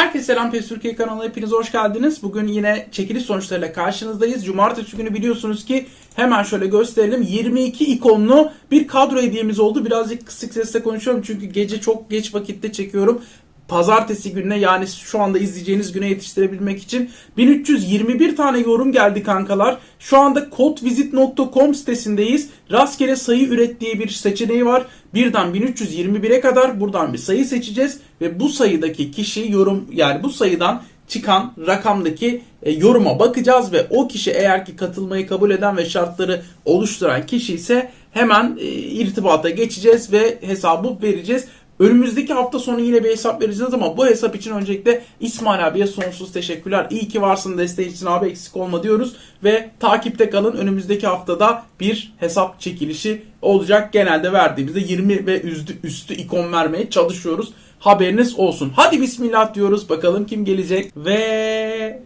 Herkese selam PES Türkiye kanalına hepiniz hoş geldiniz. Bugün yine çekiliş sonuçlarıyla karşınızdayız. Cumartesi günü biliyorsunuz ki hemen şöyle gösterelim. 22 ikonlu bir kadro hediyemiz oldu. Birazcık kısık sesle konuşuyorum çünkü gece çok geç vakitte çekiyorum. Pazartesi gününe yani şu anda izleyeceğiniz güne yetiştirebilmek için 1321 tane yorum geldi kankalar. Şu anda kodvisit.com sitesindeyiz. Rastgele sayı üret diye bir seçeneği var. Birden 1321'e kadar buradan bir sayı seçeceğiz ve bu sayıdaki kişi yorum yani bu sayıdan çıkan rakamdaki e, yoruma bakacağız ve o kişi eğer ki katılmayı kabul eden ve şartları oluşturan kişi ise hemen e, irtibata geçeceğiz ve hesabı vereceğiz. Önümüzdeki hafta sonu yine bir hesap vereceğiz ama bu hesap için öncelikle İsmail abiye sonsuz teşekkürler. İyi ki varsın desteği için abi eksik olma diyoruz. Ve takipte kalın. Önümüzdeki haftada bir hesap çekilişi olacak. Genelde verdiğimizde 20 ve üstü, üstü ikon vermeye çalışıyoruz. Haberiniz olsun. Hadi bismillah diyoruz. Bakalım kim gelecek. Ve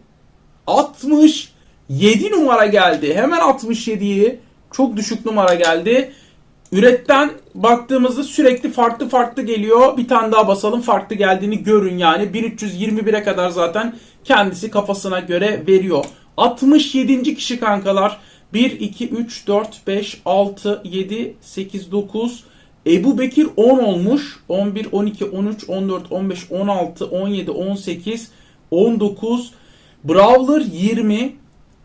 67 numara geldi. Hemen 67'yi. Çok düşük numara geldi. Üretten baktığımızda sürekli farklı farklı geliyor. Bir tane daha basalım farklı geldiğini görün yani. 1321'e kadar zaten kendisi kafasına göre veriyor. 67. kişi kankalar. 1, 2, 3, 4, 5, 6, 7, 8, 9. Ebu Bekir 10 olmuş. 11, 12, 13, 14, 15, 16, 17, 18, 19. Brawler 20.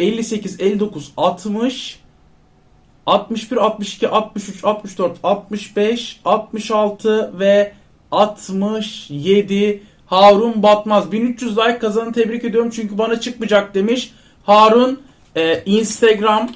58, 59, 60, 61, 62, 63, 64, 65, 66 ve 67 Harun Batmaz. 1300 like kazanı tebrik ediyorum çünkü bana çıkmayacak demiş. Harun e, Instagram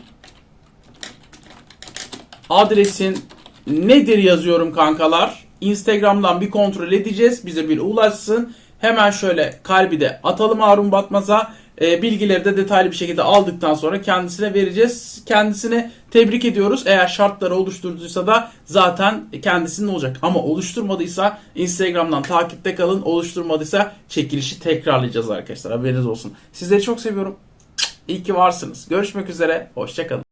adresin nedir yazıyorum kankalar. Instagram'dan bir kontrol edeceğiz. Bize bir ulaşsın. Hemen şöyle kalbi de atalım Harun Batmaz'a. E, bilgileri de detaylı bir şekilde aldıktan sonra kendisine vereceğiz. Kendisine tebrik ediyoruz. Eğer şartları oluşturduysa da zaten kendisinin olacak. Ama oluşturmadıysa Instagram'dan takipte kalın. Oluşturmadıysa çekilişi tekrarlayacağız arkadaşlar. Haberiniz olsun. Sizleri çok seviyorum. İyi ki varsınız. Görüşmek üzere. Hoşçakalın.